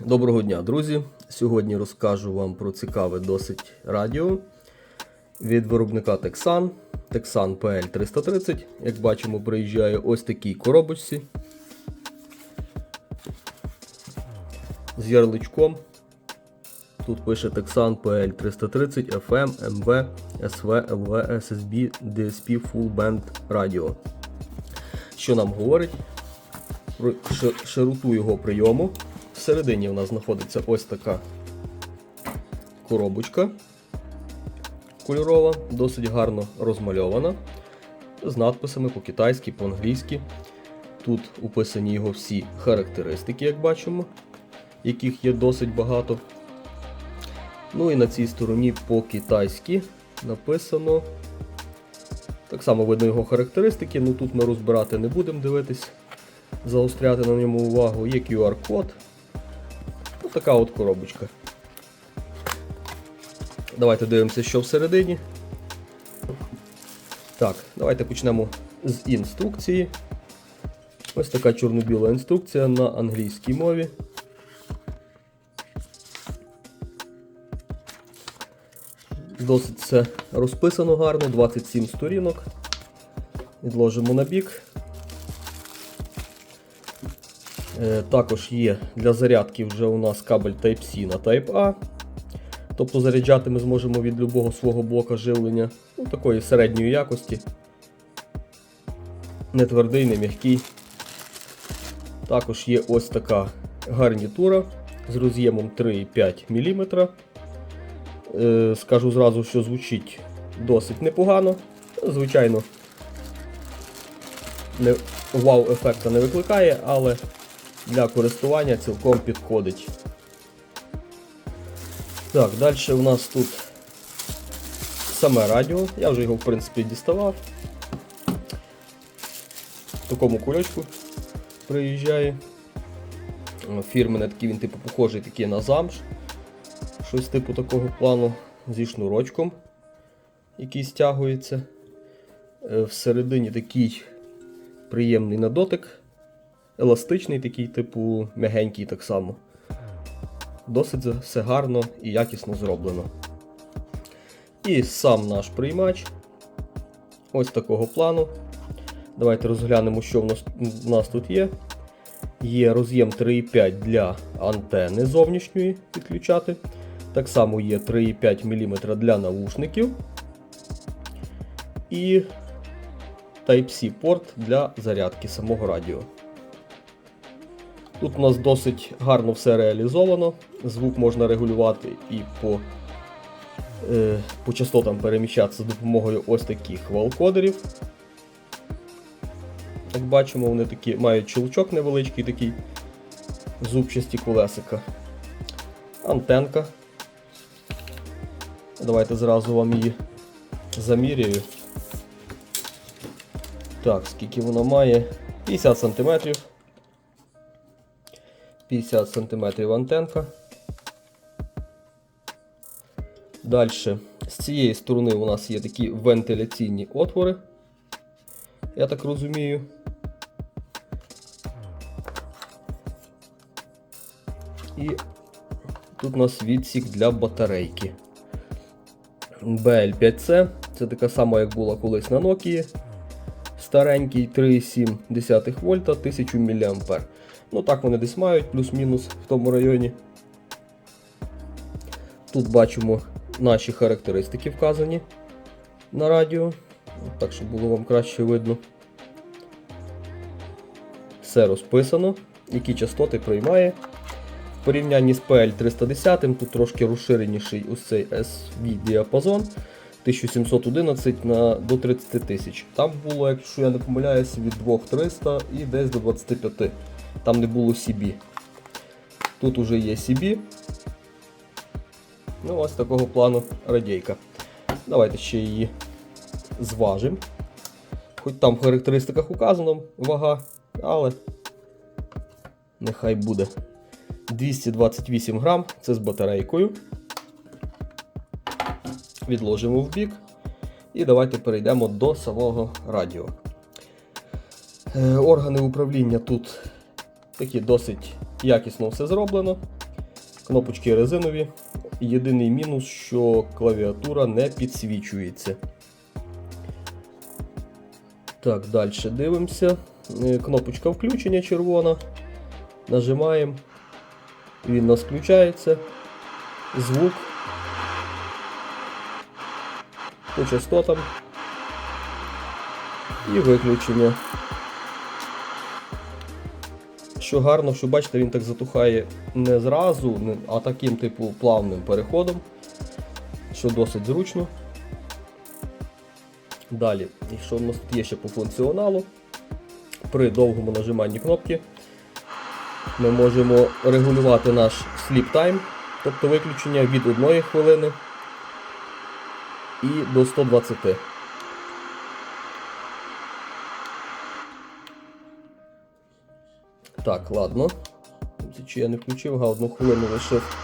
Доброго дня, друзі! Сьогодні розкажу вам про цікаве досить радіо від виробника Texan. Texan PL330. Як бачимо, приїжджає ось такій коробочці з ярличком. Тут пише Texan PL330 FM, MV, SV, LV, SSB, DSP Full Band Radio. Що нам говорить? Про широту його прийому. Всередині у нас знаходиться ось така коробочка кольорова, досить гарно розмальована. З надписами по-китайськи, по-англійськи. Тут описані його всі характеристики, як бачимо, яких є досить багато. Ну і на цій стороні по-китайськи написано. Так само видно його характеристики, ну тут ми розбирати не будемо дивитись, заостряти на ньому увагу. Є QR-код. Така от коробочка. Давайте дивимося, що всередині. Так, давайте почнемо з інструкції. Ось така чорно-біла інструкція на англійській мові. Досить все розписано гарно, 27 сторінок. Відложимо на бік. Е, Також є для зарядки вже у нас кабель Type-C на Type-A. Тобто заряджати ми зможемо від любого свого блока живлення ну, такої середньої якості. Не твердий, не м'який. Також є ось така гарнітура з роз'ємом 3,5 мм. Е, Скажу зразу, що звучить досить непогано. Звичайно, не, вау-ефекта не викликає, але для користування цілком підходить. Так, далі у нас тут саме радіо. Я вже його в принципі діставав. В такому кульочку приїжджає. Фірменний такий він типу похожий такий на замш. Щось типу такого плану зі шнурочком, який стягується. Е, Всередині такий приємний на дотик, еластичний, такий, типу, м'ягенький так само. Досить все гарно і якісно зроблено. І сам наш приймач. Ось такого плану. Давайте розглянемо, що в нас, в нас тут є. Є роз'єм 3,5 для антени зовнішньої підключати. Так само є 3,5 мм для наушників. І Type-C порт для зарядки самого радіо. Тут у нас досить гарно все реалізовано. Звук можна регулювати і по, е, по частотам переміщатися за допомогою ось таких валкодерів. Як бачимо, вони такі мають чулчок невеличкий, такий зубчасті колесика. Антенка. Давайте зразу вам її заміряю. Так, скільки вона має? 50 см. 50 см антенка. Далі, з цієї сторони у нас є такі вентиляційні отвори. Я так розумію. І тут у нас відсік для батарейки. BL5C. Це така сама, як була колись на Nokia. Старенький 3,7 вольта 1000 мА. Ну так вони десь мають, плюс-мінус в тому районі. Тут бачимо наші характеристики вказані на радіо. Так, щоб було вам краще видно. Все розписано, які частоти приймає. В порівнянні з PL310 тут трошки розширеніший ось цей SV діапазон 1711 на, до 30 тисяч. Там було, якщо я не помиляюсь, від 2300 і десь до 25. Там не було CB. Тут уже є CB. Ну, ось такого плану радійка. Давайте ще її зважимо. Хоч там в характеристиках указано вага, але нехай буде. 228 грам, це з батарейкою. Відложимо в бік. І давайте перейдемо до самого радіо. Е, Органи управління тут такі досить якісно все зроблено. Кнопочки резинові. Єдиний мінус, що клавіатура не підсвічується. Так, далі дивимося. Е, Кнопочка включення червона. Нажимаємо. Він у нас включається. Звук. По частотам. І виключення. Що гарно, що бачите, він так затухає не зразу, а таким типу плавним переходом, що досить зручно. Далі, і що в нас тут є ще по функціоналу? При довгому нажиманні кнопки ми можемо регулювати наш sleep time, тобто виключення від 1 хвилини і до 120. Так, ладно. Чи я не включив, га, одну хвилину лишив.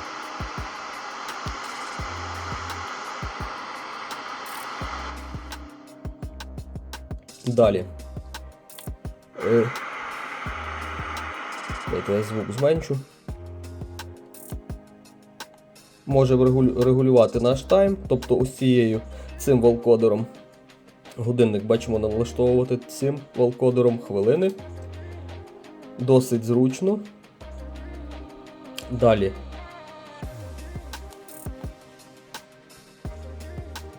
Далі. Е, Дайте я звук зменшу. Можемо регулювати наш тайм, тобто ось цією цим валкодером. Годинник бачимо налаштовувати цим валкодером хвилини. Досить зручно. Далі.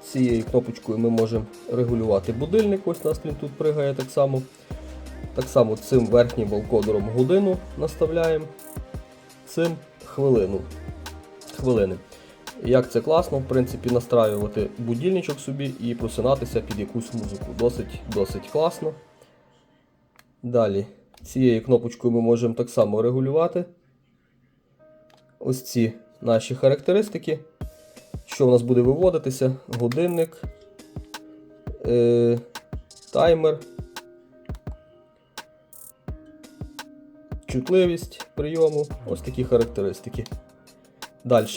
Цією кнопочкою ми можемо регулювати будильник. Ось нас він тут пригає так само. Так само цим верхнім валкодером годину наставляємо. Цим хвилину. Хвилини. Як це класно, в принципі, настраювати будильничок собі і просинатися під якусь музику. Досить, досить класно. Далі. Цією кнопочкою ми можемо так само регулювати ось ці наші характеристики. Що в нас буде виводитися? Годинник, е, таймер, чутливість прийому. Ось такі характеристики. Далі.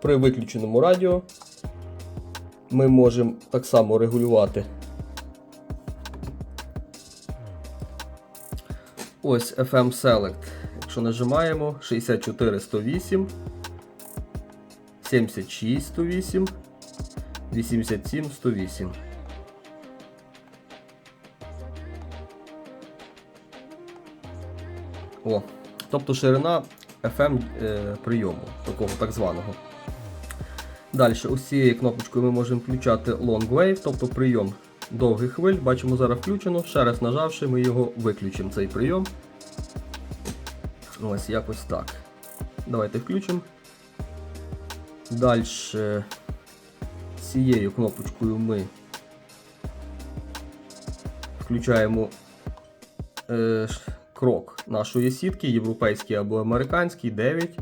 При виключеному радіо ми можемо так само регулювати Ось FM Select. Якщо нажимаємо 64 108, 76 108, 87 108. О, тобто ширина FM е, прийому, такого так званого. Далі, ось цією кнопочкою ми можемо включати Long Wave, тобто прийом довгих хвиль. Бачимо, зараз включено. Ще раз нажавши, ми його виключимо, цей прийом. Ось якось так. Давайте включимо. Далі цією кнопочкою ми включаємо е, крок нашої сітки, європейський або американський 9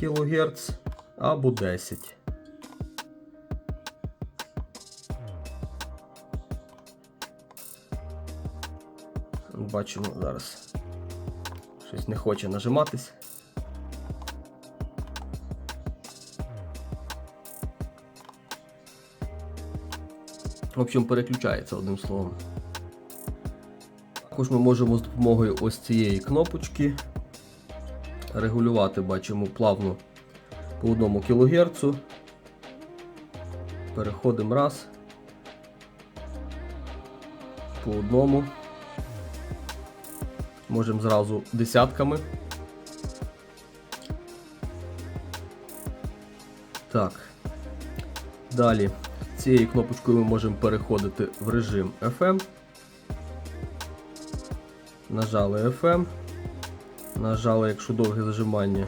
кГц або 10. Бачимо зараз. Щось не хоче нажиматись. В общем, переключається одним словом. Також ми можемо з допомогою ось цієї кнопочки регулювати, бачимо, плавно по 1 кГц. Переходимо раз. По одному. Можемо зразу десятками. Так. Далі цією кнопочкою ми можемо переходити в режим FM. Нажали FM. Нажали, якщо довге зажимання.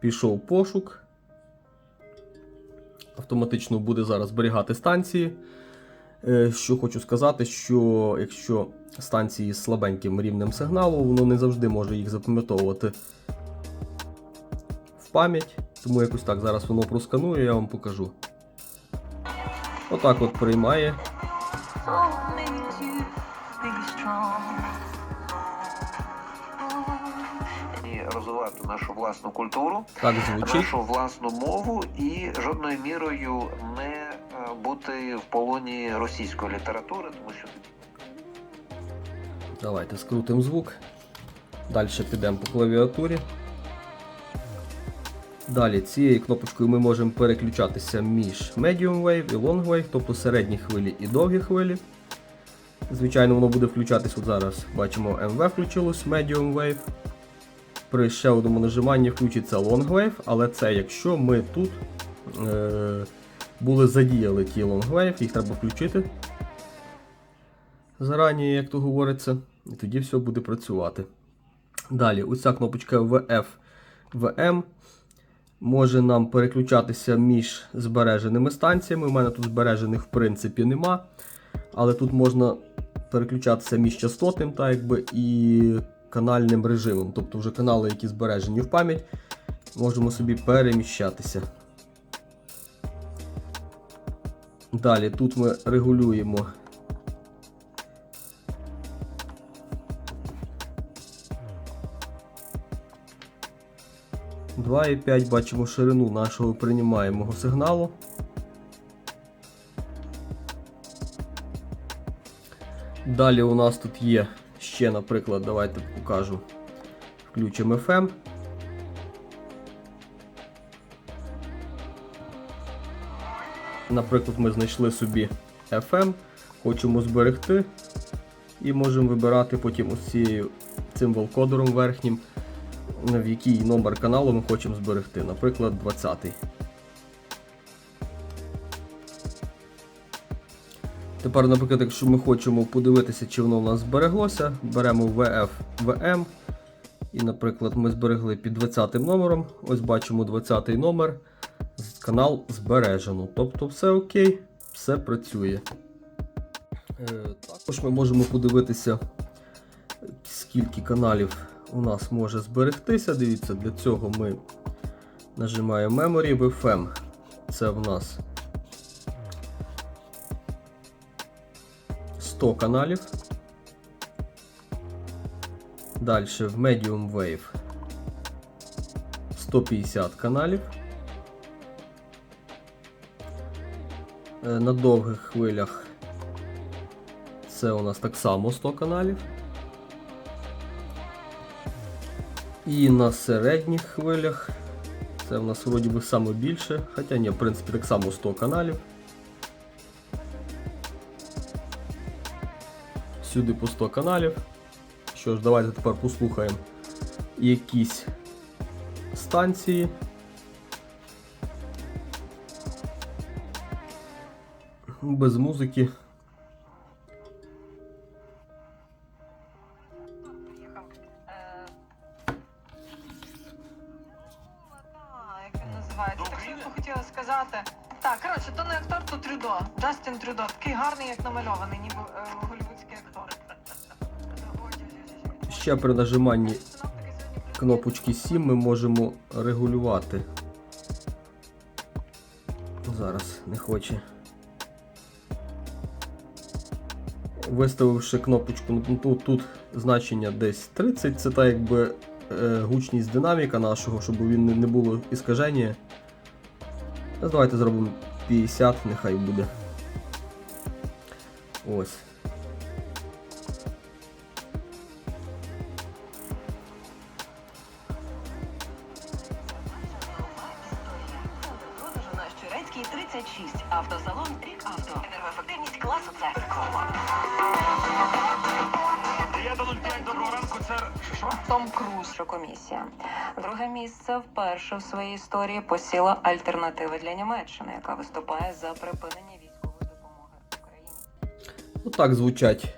Пішов пошук. Автоматично буде зараз зберігати станції. Е, Що хочу сказати, що якщо станції з слабеньким рівнем сигналу, воно не завжди може їх запам'ятовувати в пам'ять. Тому якось так зараз воно просканує, я вам покажу. Отак от приймає. Розвивати нашу власну культуру, Так звучить. нашу власну мову і жодною мірою не бути в полоні російської літератури, тому що Давайте скрутимо звук. Далі підемо по клавіатурі. Далі цією кнопочкою ми можемо переключатися між Medium Wave і Long Wave, тобто середні хвилі і довгі хвилі. Звичайно, воно буде включатись от зараз. Бачимо, MV включилось Medium Wave. При ще одному нажиманні включиться Long Wave, але це якщо ми тут е, були задіяли ті Long їх треба включити зарані, як то говориться, і тоді все буде працювати. Далі, ось ця кнопочка VF VM може нам переключатися між збереженими станціями. У мене тут збережених в принципі нема. Але тут можна переключатися між частотним та якби, і канальним режимом. Тобто вже канали, які збережені в пам'ять, можемо собі переміщатися. Далі тут ми регулюємо Два і 5 бачимо ширину нашого приймаємого сигналу. Далі у нас тут є ще, наприклад, давайте покажу. Включимо FM. Наприклад, ми знайшли собі FM, хочемо зберегти і можемо вибирати потім ось цією цим волкодером верхнім, в який номер каналу ми хочемо зберегти. Наприклад, 20. Тепер, наприклад, якщо ми хочемо подивитися, чи воно у нас збереглося, беремо VF VM. І, наприклад, ми зберегли під 20 номером. Ось бачимо 20 номер. Канал збережено. Тобто все окей, все працює. Е, також ми можемо подивитися, скільки каналів у нас може зберегтися. Дивіться, для цього ми нажимаємо Memory VFM. Це в нас 100 каналів. Далі в Medium Wave 150 каналів. На довгих хвилях це у нас так само 100 каналів. І на середніх хвилях це у нас вроді би саме більше, хоча ні, в принципі так само 100 каналів. Сюди по 100 каналів. Що ж, давайте тепер послухаємо якісь станції. Без музики. Як він називається? Так швидко хотіла сказати. Так, коротше, то не актор, то Трюдо. Джастін Трюдо. Такий гарний, як намальований, ніби е, голівудський актор. Ще при нажиманні кнопочки 7 ми можемо регулювати. Зараз не хоче. Виставивши кнопочку, ну, тут, тут значення десь 30, це так якби е, гучність динаміка нашого, щоб він не, не було іскаження. Давайте зробимо 50, нехай буде. Ось. Своїй історії посіла альтернатива для Німеччини, яка виступає за припинення військової допомоги Україні. Отак звучать.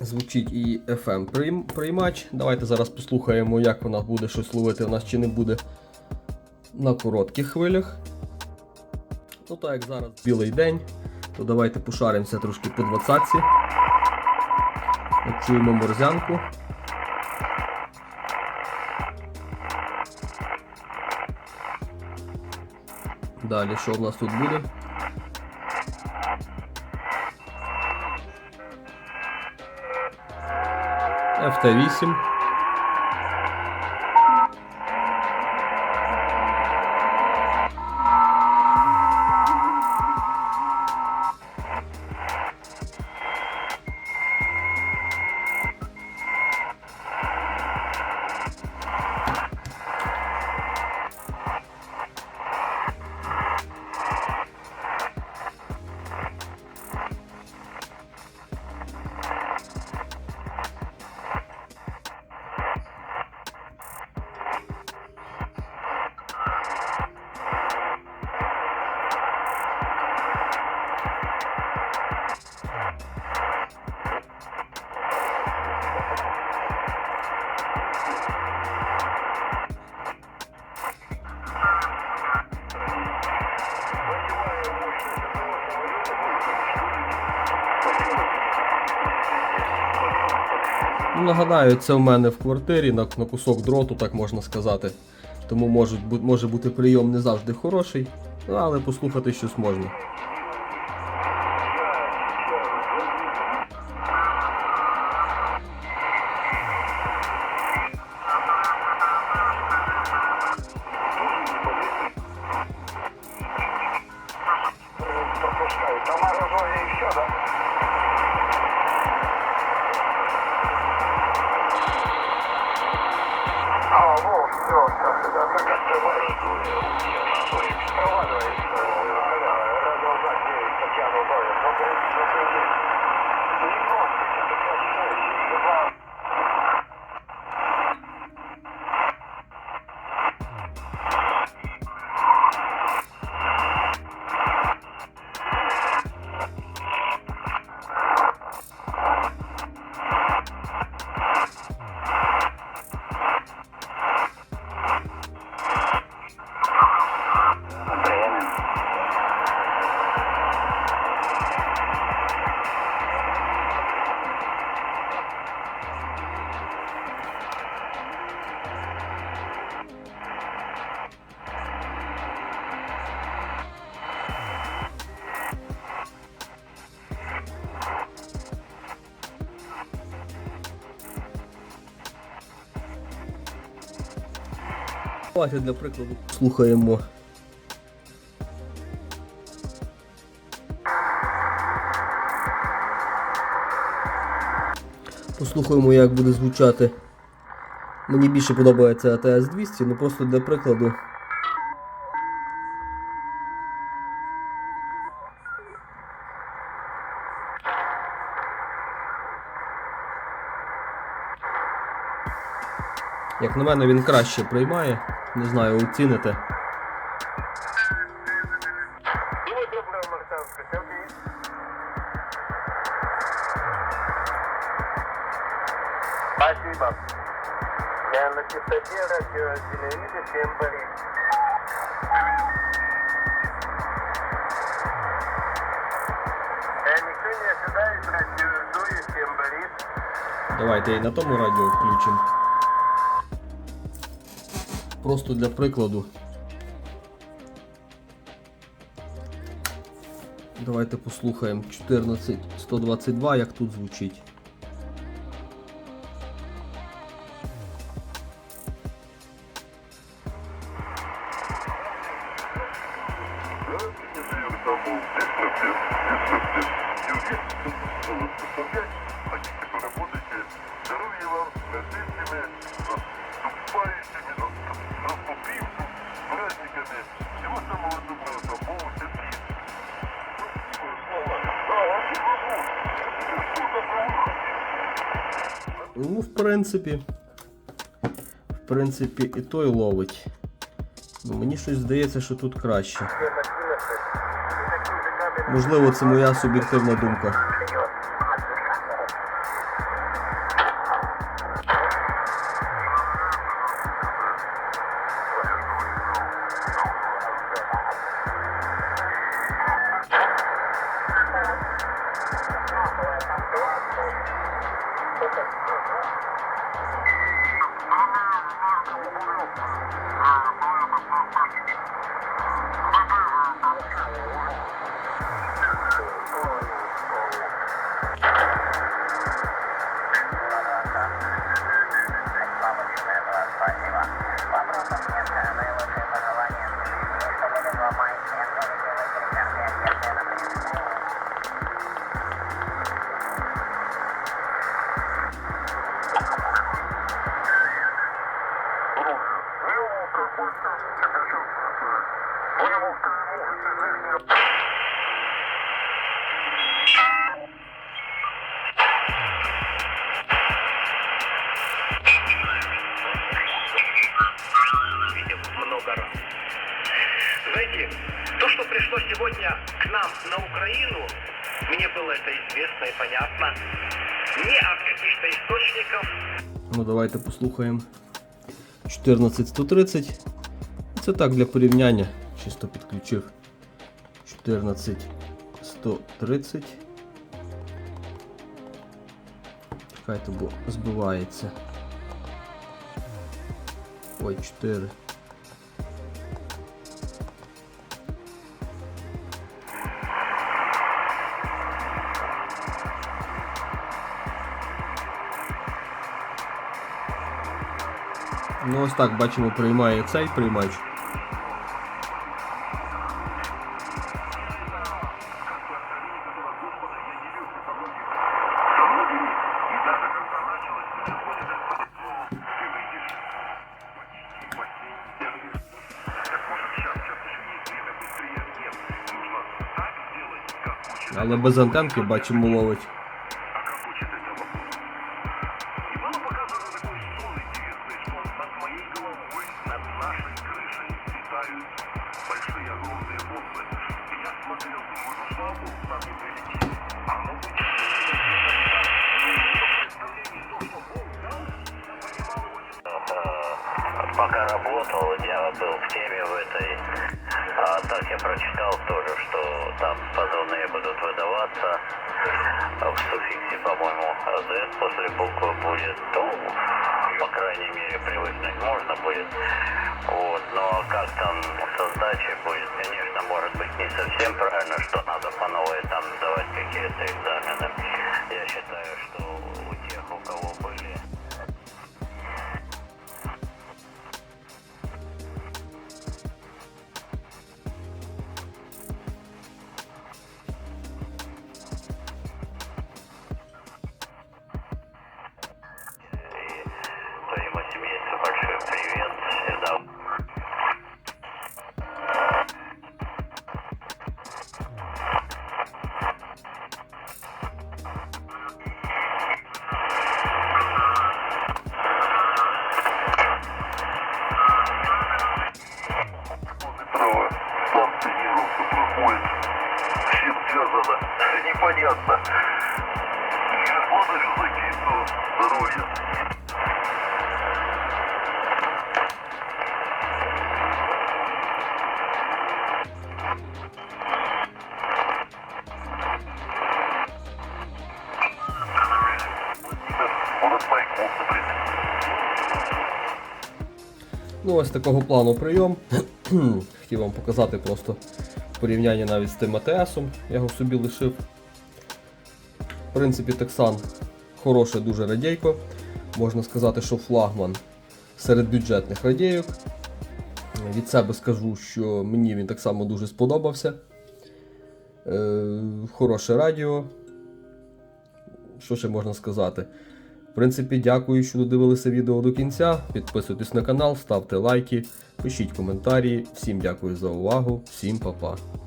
Звучить і FM приймач. Давайте зараз послухаємо, як вона буде щось ловити у нас чи не буде на коротких хвилях. Ну так як зараз білий день, то давайте пошаримося трошки по 20-ці. От Чуємо морзянку. Далі що у нас тут буде? FT8. Нагадаю, це в мене в квартирі на, на кусок дроту, так можна сказати. Тому можуть, може бути прийом не завжди хороший, але послухати щось можна. Давайте для прикладу слухаємо. Послухаємо, як буде звучати. Мені більше подобається АТС 200, ну просто для прикладу. Як на мене, він краще приймає. Не знаю, оціните. Спасибо. Я на частоте радио телевизор всем болит. Я никто не ожидает радио всем болит. Давайте і на тому радіо включимо. Просто для прикладу. Давайте послухаємо 14122, як тут звучить. Ну, в принципі. В принципі, і той ловить. Мені щось здається, що тут краще. Можливо, це моя суб'єктивна думка. видел пришло сегодня к нам на Украину, мне было это известно и понятно. Не от каких-то источников, Ну, давайте послухаємо. 14130. Це так для порівняння. Чисто підключив. 14130. Чекайте, бо збивається. Ой, 4. Ну ось так бачимо, приймає цей приймач. Але без антенки бачимо ловить. Был в теме в этой. А так я прочитал тоже, что там позывные будут выдаваться. В суффиксе, по-моему, АЗ после буквы будет. Ну, по крайней мере, привыкнуть можно будет. Вот, но как там со сдачей будет, конечно, может быть не совсем правильно, что Ну, ось такого плану прийом. Хотів вам показати просто порівняння навіть з тим АТСом. Я його собі лишив. В принципі, Texan хороше дуже радійко. Можна сказати, що флагман серед бюджетних радійок. Від себе скажу, що мені він так само дуже сподобався. Е, хороше радіо. Що ще можна сказати? В принципі, дякую, що додивилися відео до кінця. Підписуйтесь на канал, ставте лайки, пишіть коментарі. Всім дякую за увагу, всім па-па.